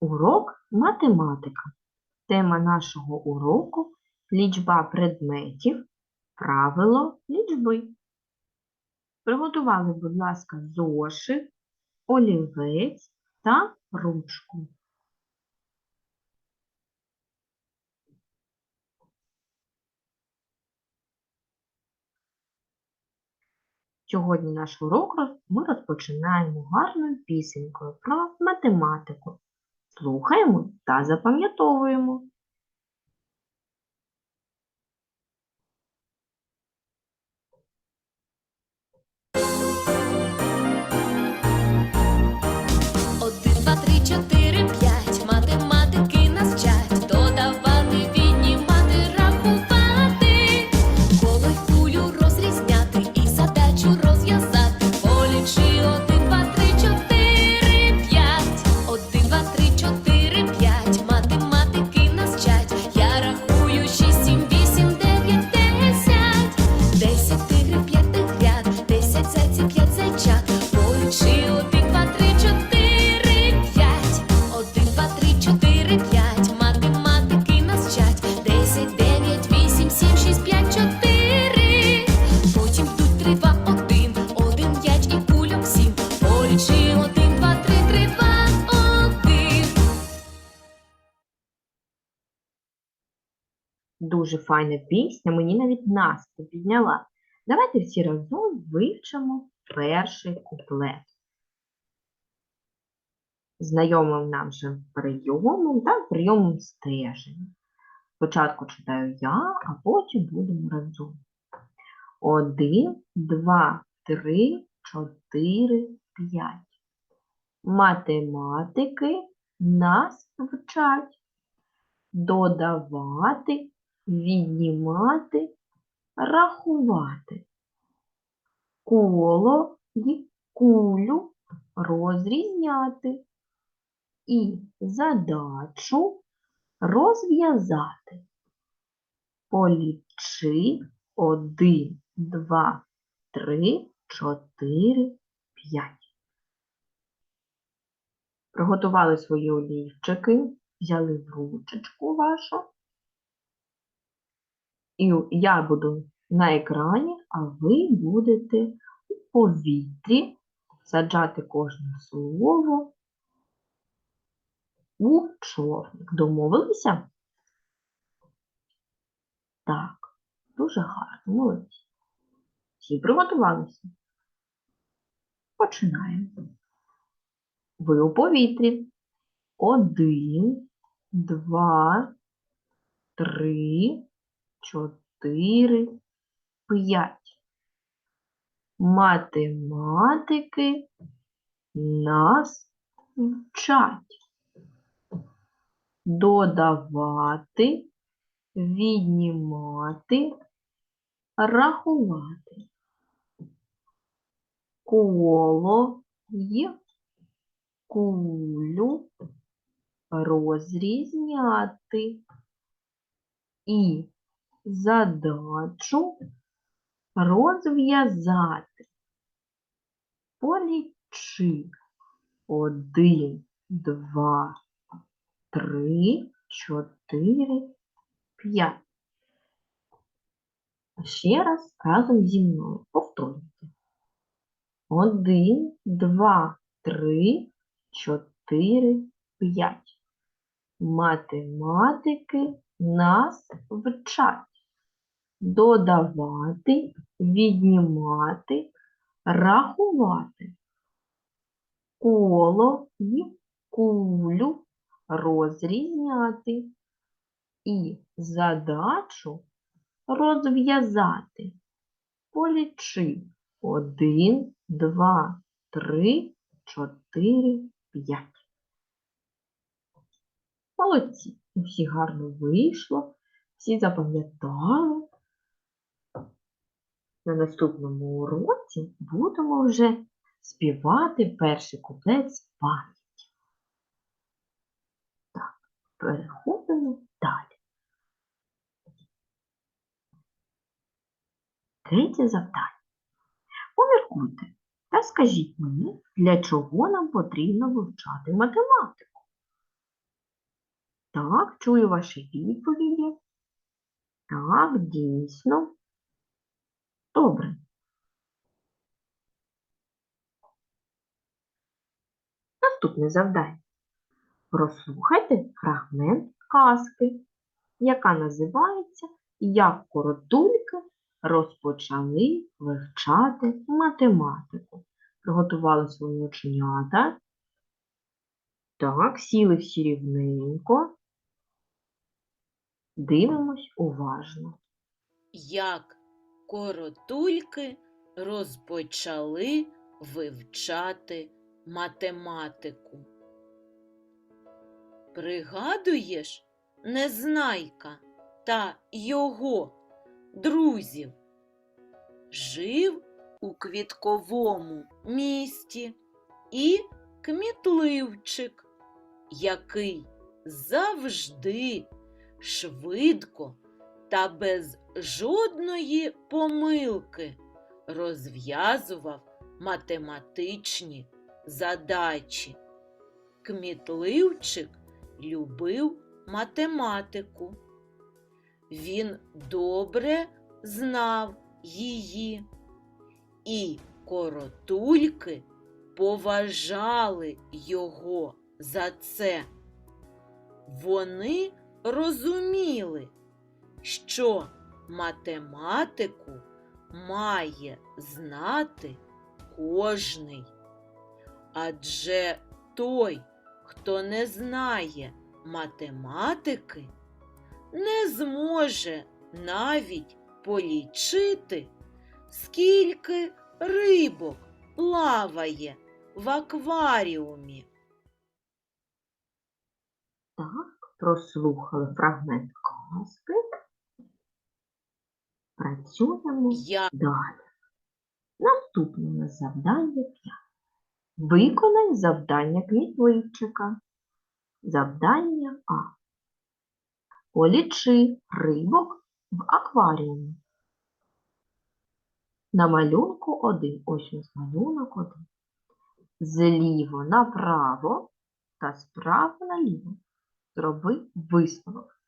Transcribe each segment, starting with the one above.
Урок математика. Тема нашого уроку лічба предметів, правило лічби. Приготували, будь ласка, зошит, олівець та ручку. Сьогодні наш урок ми розпочинаємо гарною пісенькою про математику. Слухаємо та запам'ятовуємо. Один, два, три, чотири, Дуже файна пісня, мені навіть настрій підняла. Давайте всі разом вивчимо перший куплет. Знайомим нам же прийомом та прийомом стеження. Спочатку читаю я, а потім будемо разом. Один, два, три, чотири, п'ять. Математики нас вчать додавати, віднімати, рахувати. Коло й кулю розрізняти і задачу розв'язати. Полічи один, два, три, чотири, п'ять. Приготували свої олівчики, взяли ручечку вашу. І я буду на екрані, а ви будете у повітрі саджати кожне слово у човник. Домовилися? Так, дуже гарно, молодці. Всі приготувалися? Починаємо. Ви у повітрі. Один, два, три, чотири, п'ять. Математики нас вчать. Додавати, віднімати, рахувати. Коло й кулю розрізняти і задачу розв'язати. Полічи один, два, три, чотири, п'ять. Ще раз разом зі мною повторюйте. Один, два, три, чотири, п'ять. Математики нас вчать додавати, віднімати, рахувати. Коло й кулю розрізняти і задачу розв'язати. Полічи один, два, три, чотири, п'ять. Молодці, у всіх гарно вийшло, всі запам'ятали. На наступному уроці будемо вже співати перший куплет з пам'яті. Так, переходимо далі. Третє завдання. Поміркуйте та скажіть мені, для чого нам потрібно вивчати математику. Так, чую ваші відповіді. Так, дійсно. Добре. Наступне завдання. Прослухайте фрагмент казки, яка називається Як коротульки розпочали вивчати математику. Приготували свої оченята. Так, сіли всі рівненько. Дивимось уважно. як коротульки розпочали вивчати математику. Пригадуєш Незнайка та його друзів? Жив у квітковому місті і кмітливчик, який завжди швидко та без жодної помилки розв'язував математичні задачі. Кмітливчик любив математику. Він добре знав її, і коротульки поважали його за це. Вони розуміли, що математику має знати кожний. Адже той, хто не знає математики, не зможе навіть полічити, скільки рибок плаває в акваріумі. Так, прослухали фрагмент казки. Працюємо Я далі. Наступне у нас завдання 5. Виконай завдання квітливчика. Завдання А. Полічи рибок в акваріумі. На малюнку 1. Ось у нас малюнок 1. Зліво направо та справа наліво. Зроби висновок.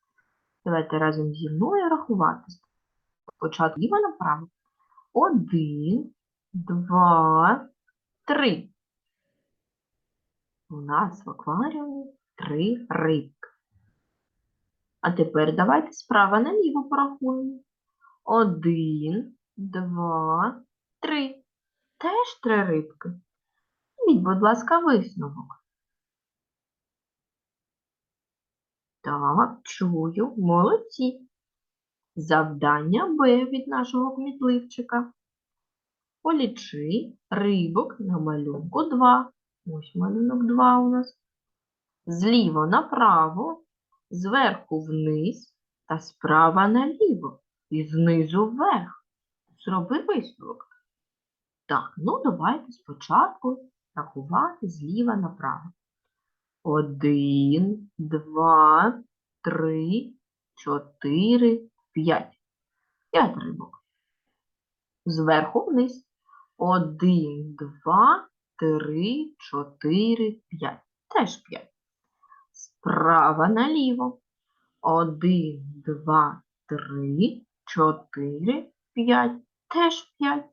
Давайте разом зі мною рахувати. Спочатку ліво направо. Один, два, три. У нас в акваріумі три рибки. А тепер давайте справа наліво порахуємо. Один, два, три. Теж три рибки. Візьміть, будь ласка, висновок. Так, чую, молодці. Завдання Б від нашого кмітливчика. Полічи рибок на малюнку 2. Ось малюнок 2 у нас. Зліва направо, зверху вниз та справа наліво і знизу вверх. Зроби висновок. Так, ну давайте спочатку рахувати зліва направо. Один, два, три, чотири, п'ять. П'ять рибок. Зверху вниз. Один, два, три, чотири, п'ять. Теж п'ять. Справа наліво. Один, два, три, чотири, п'ять. Теж п'ять.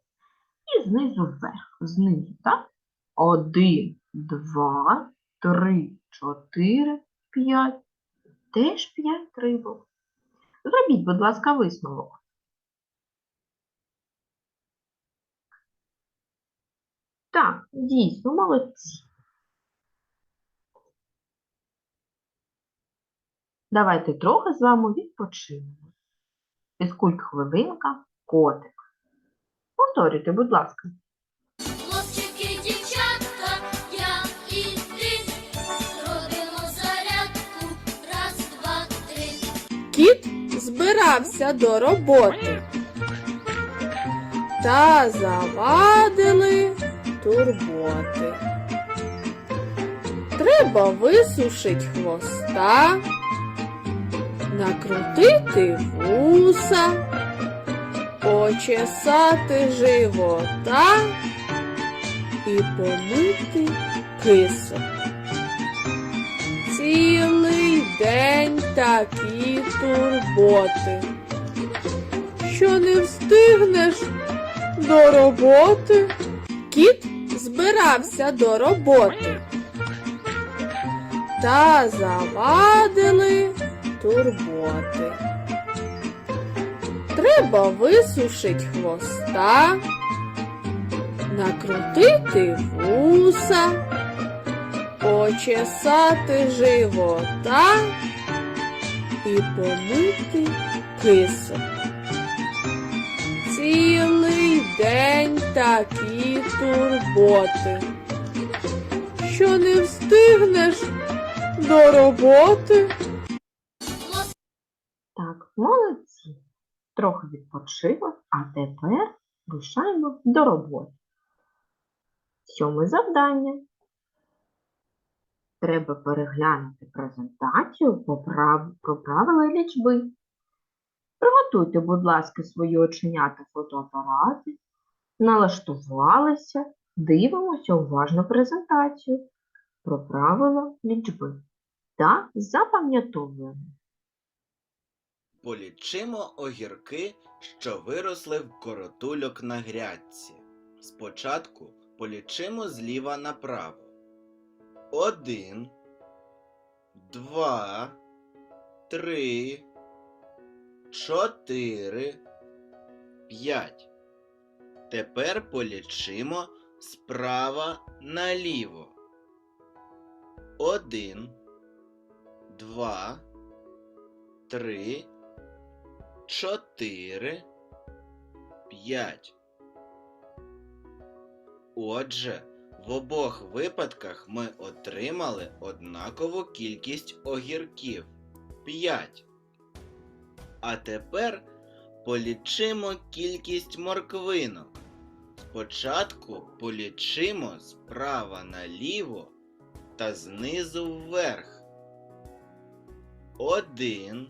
І знизу вверх. Знизу, так? Один, два, три, чотири, п'ять. Теж п'ять рибок. Зробіть, будь ласка, висновок. Так, дійсно, молодці. Давайте трохи з вами відпочинемо. Фізкульт хвилинка, котик. Повторюйте, будь ласка. Збирався до роботи. Та завадили турботи. Треба висушить хвоста, накрутити вуса, почесати живота і помити кисок. Цілий день такі турботи, що не встигнеш до роботи. Кіт збирався до роботи. Та завадили турботи. Треба висушить хвоста, накрутити вуса, почесати живота і помити кисок. Цілий день такі турботи, що не встигнеш до роботи. Так, молодці. Трохи відпочили, а тепер рушаємо до роботи. Сьоме завдання. Треба переглянути презентацію по прав- про правила лічби. Приготуйте, будь ласка, свої оченята фотоапарати, налаштувалися, дивимося уважно презентацію про правила лічби та запам'ятовуємо. Полічимо огірки, що виросли в коротульок на грядці. Спочатку полічимо зліва направо. Один, два, три, чотири, п'ять. Тепер полічимо справа наліво. Один, два, три, чотири, п'ять. Отже, в обох випадках ми отримали однакову кількість огірків 5. А тепер полічимо кількість морквинок. Спочатку полічимо справа наліво та знизу вверх. Один,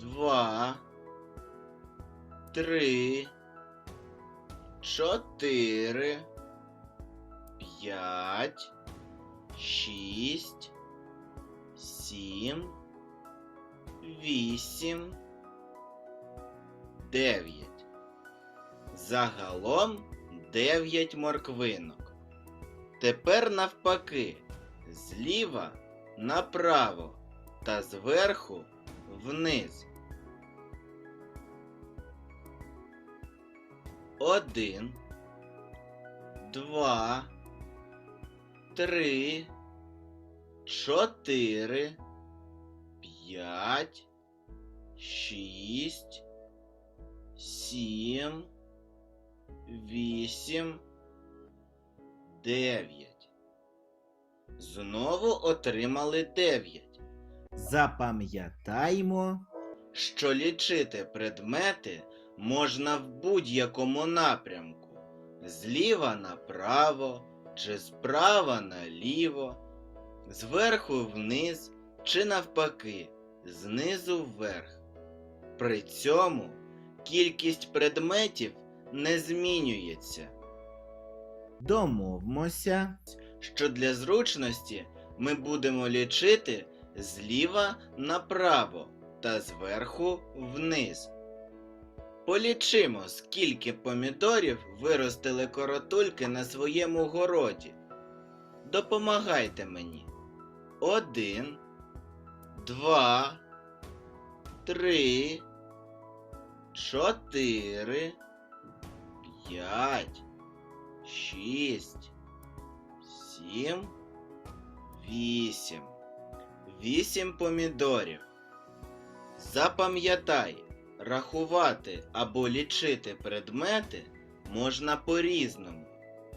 два, три, чотири, п'ять, шість, сім, вісім, дев'ять. Загалом дев'ять морквинок. Тепер навпаки, зліва направо та зверху вниз. Один, два, три, чотири, п'ять, шість, сім, вісім, дев'ять. Знову отримали дев'ять. Запам'ятаймо, що лічити предмети можна в будь-якому напрямку, зліва направо чи справа наліво, зверху вниз чи навпаки, знизу вверх. При цьому кількість предметів не змінюється. Домовмося, що для зручності ми будемо лічити зліва направо та зверху вниз. Полічимо, скільки помідорів виростили коротульки на своєму городі. Допомагайте мені. Один, два, три, чотири, п'ять, шість, сім, вісім. Вісім помідорів. Запам'ятай, рахувати або лічити предмети можна по-різному.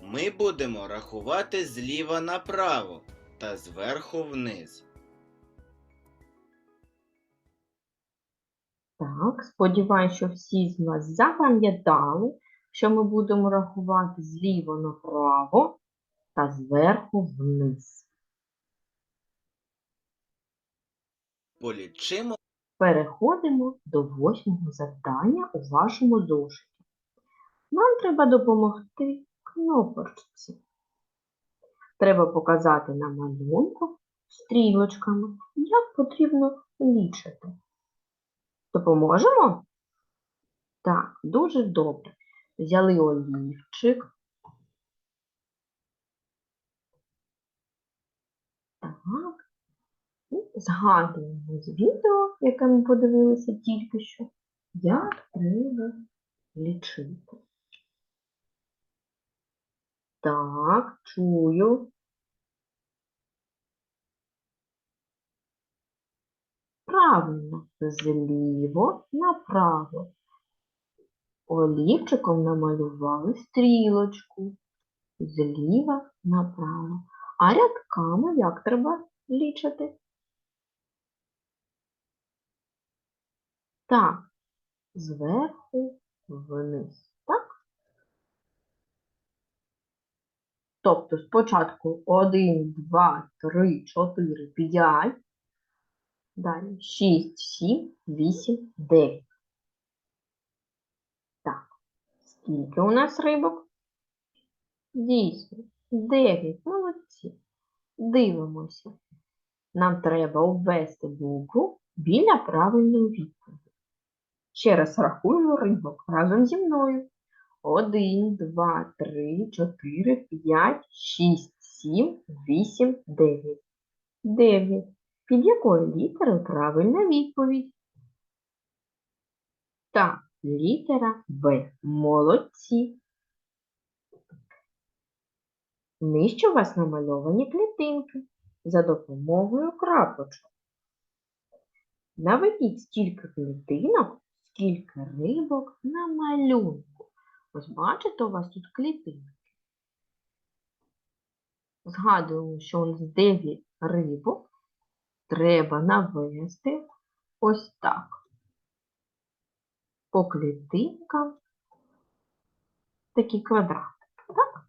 Ми будемо рахувати зліва направо та зверху вниз. Так, сподіваюся, що всі з вас запам'ятали, що ми будемо рахувати зліва направо та зверху вниз. Полічимо Переходимо до восьмого завдання у вашому зошиті. Нам треба допомогти кнопочці. Треба показати на малюнку стрілочками, як потрібно лічити. Допоможемо? Так, дуже добре. Взяли олівчик. Так. Згадуємо з відео, яке ми подивилися тільки що, як треба лічити. Так, чую. Правильно, зліво направо. Олівчиком намалювали стрілочку. Зліва направо. А рядками як треба лічити? Так, зверху вниз. Так? Тобто спочатку 1, 2, 3, 4, 5. Далі 6, 7, 8, 9. Так. Скільки у нас рибок? Дійсно, 9. Молодці. Дивимося. Нам треба обвести букву біля правильної відповіді. Ще раз рахуємо рибок разом зі мною. 1, 2, 3, 4, 5, 6, 7, 8, 9. 9. Під якою літерою правильна відповідь? Так, літера Б. Молодці. Нижче у вас намальовані клітинки за допомогою крапочок. Наведіть стільки клітинок, скільки рибок на малюнку. Ось бачите, у вас тут клітинки. Згадуємо, що у нас 9 рибок треба навести ось так. По клітинкам такі квадратики, так?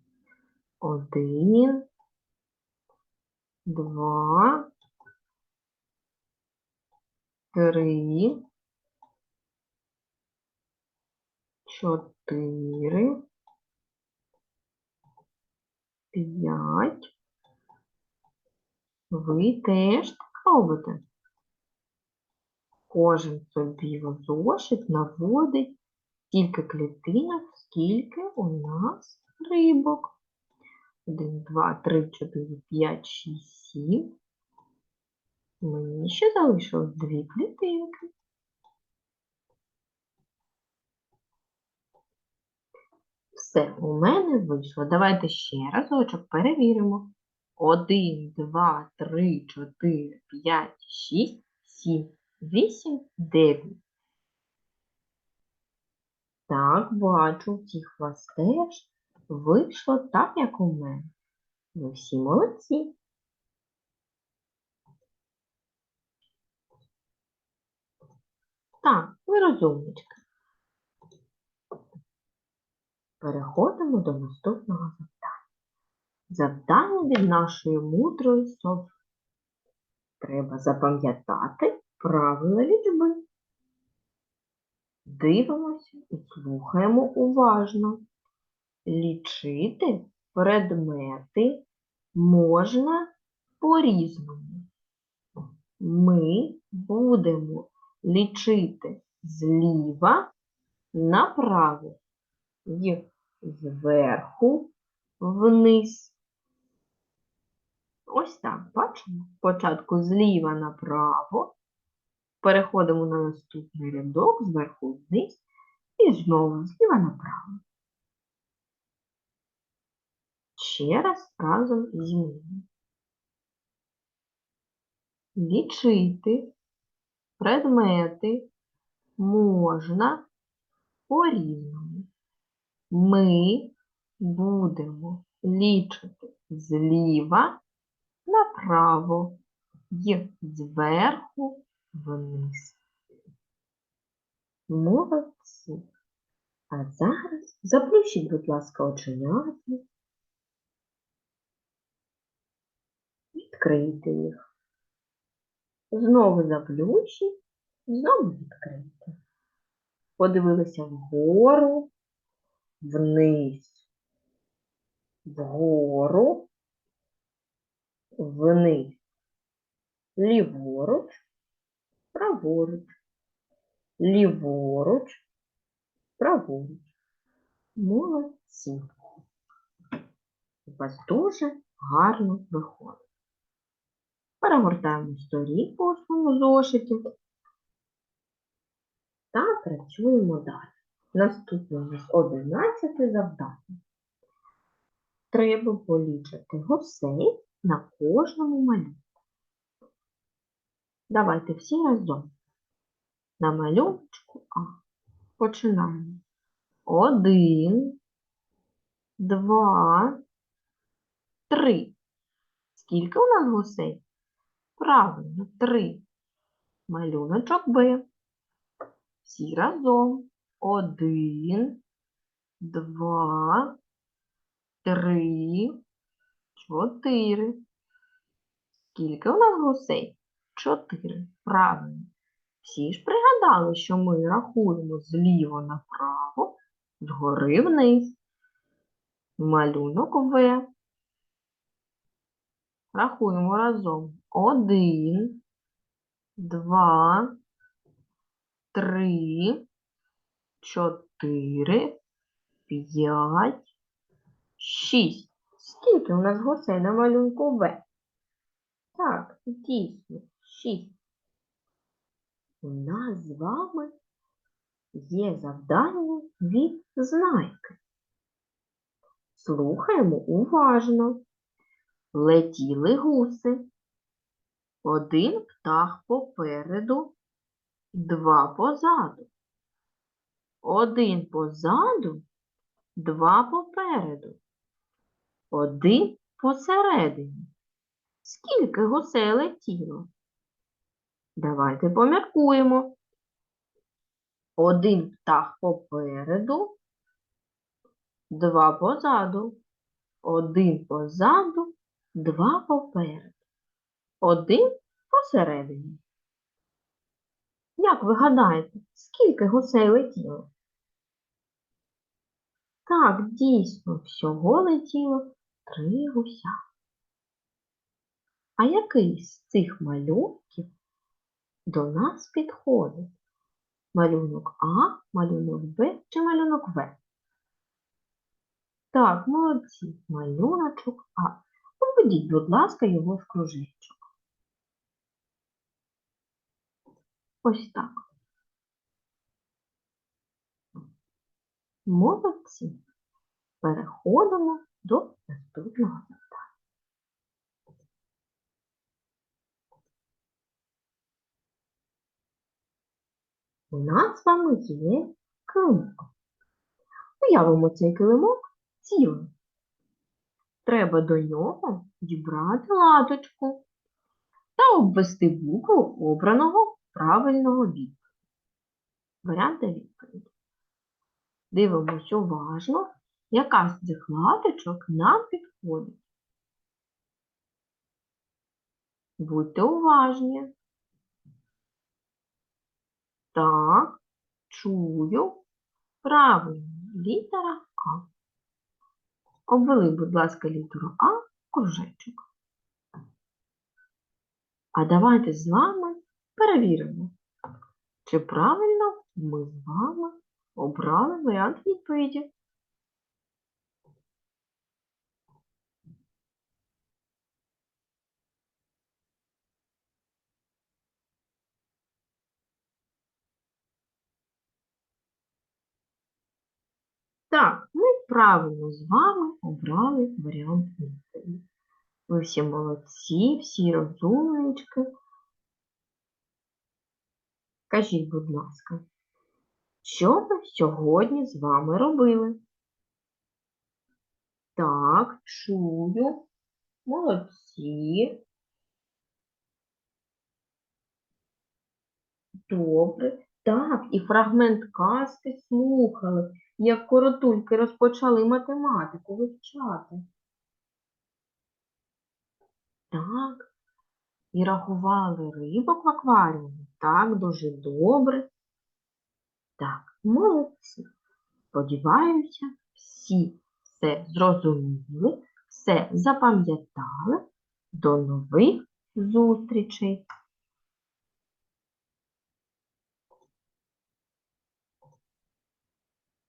Один, два, три, чотири, п'ять. Ви теж так робите. Кожен собі в зошит наводить стільки клітинок, скільки у нас рибок. 1, 2, 3, 4, 5, 6, 7. Мені ще залишилось дві клітинки. Все, у мене вийшло. Давайте ще разочок перевіримо. 1, 2, 3, 4, 5, 6, 7, 8, 9. Так, бачу, всіх вас теж вийшло так, як у мене. Ви всі молодці. Так, ви розумнички. Переходимо до наступного завдання. Завдання від нашої мудрої сови. Треба запам'ятати правила лічби. Дивимося і слухаємо уважно. Лічити предмети можна по-різному. Ми будемо лічити зліва направо і зверху вниз. Ось так, бачимо? Спочатку зліва направо, переходимо на наступний рядок, зверху вниз, і знову зліва направо. Ще раз разом зі мною. Лічити предмети можна по-різному. Ми будемо лічити зліва направо і зверху вниз. Молодці. А зараз заплющіть, будь ласка, оченята. Відкрийте їх. Знову заплющіть, знову відкрийте. Подивилися вгору, вниз, вгору, вниз. ліворуч, праворуч, ліворуч, праворуч. Молодці. У вас дуже гарно виходить. Перегортаємо сторінку у своєму зошиті та працюємо далі. Наступне у нас 11 завдання. Треба полічити гусей на кожному малюнку. Давайте всі разом. На малюночку А. Починаємо. Один, два, три. Скільки у нас гусей? Правильно, три. Малюночок Б. Всі разом. Один, два, три, чотири. Скільки у нас гусей? Чотири. Правильно. Всі ж пригадали, що ми рахуємо зліва направо, згори вниз. Малюнок В. Рахуємо разом. Один, два, три, чотири, п'ять, шість. Скільки у нас гусей на малюнку В? Так, дійсно, шість. У нас з вами є завдання від знайки. Слухаємо уважно. Летіли гуси. Один птах попереду, два позаду. Один позаду, два попереду. Один посередині. Скільки гусей летіло? Давайте поміркуємо. Один птах попереду, два позаду. Один позаду, два попереду. Один посередині. Як ви гадаєте, скільки гусей летіло? Так, дійсно, всього летіло три гуся. А який з цих малюнків до нас підходить? Малюнок А, малюнок Б чи малюнок В? Так, молодці, малюночок А. Обведіть, будь ласка, його в кружечок. Ось так. Молодці. Переходимо до наступного завдання. У нас з вами є килимок. Уявимо цей килимок цілим. Треба до нього дібрати латочку та обвести букву обраного правильного відповіді. Варіанти відповіді. Дивимося уважно, яка з цих латочок нам підходить. Будьте уважні. Так, чую. Правильно, літера А. Обвели, будь ласка, літеру А кружечок. А давайте з вами перевіримо, чи правильно ми з вами обрали варіант відповіді. Так, ми правильно з вами обрали варіант відповіді. Ви всі молодці, всі розумнички. Скажіть, будь ласка, що ви сьогодні з вами робили? Так, чую. Молодці. Добре. Так, і фрагмент казки слухали, як коротульки розпочали математику вивчати. Так. І рахували рибок в акваріумі. Так, дуже добре. Так, молодці. Сподіваюся, всі все зрозуміли, все запам'ятали. До нових зустрічей!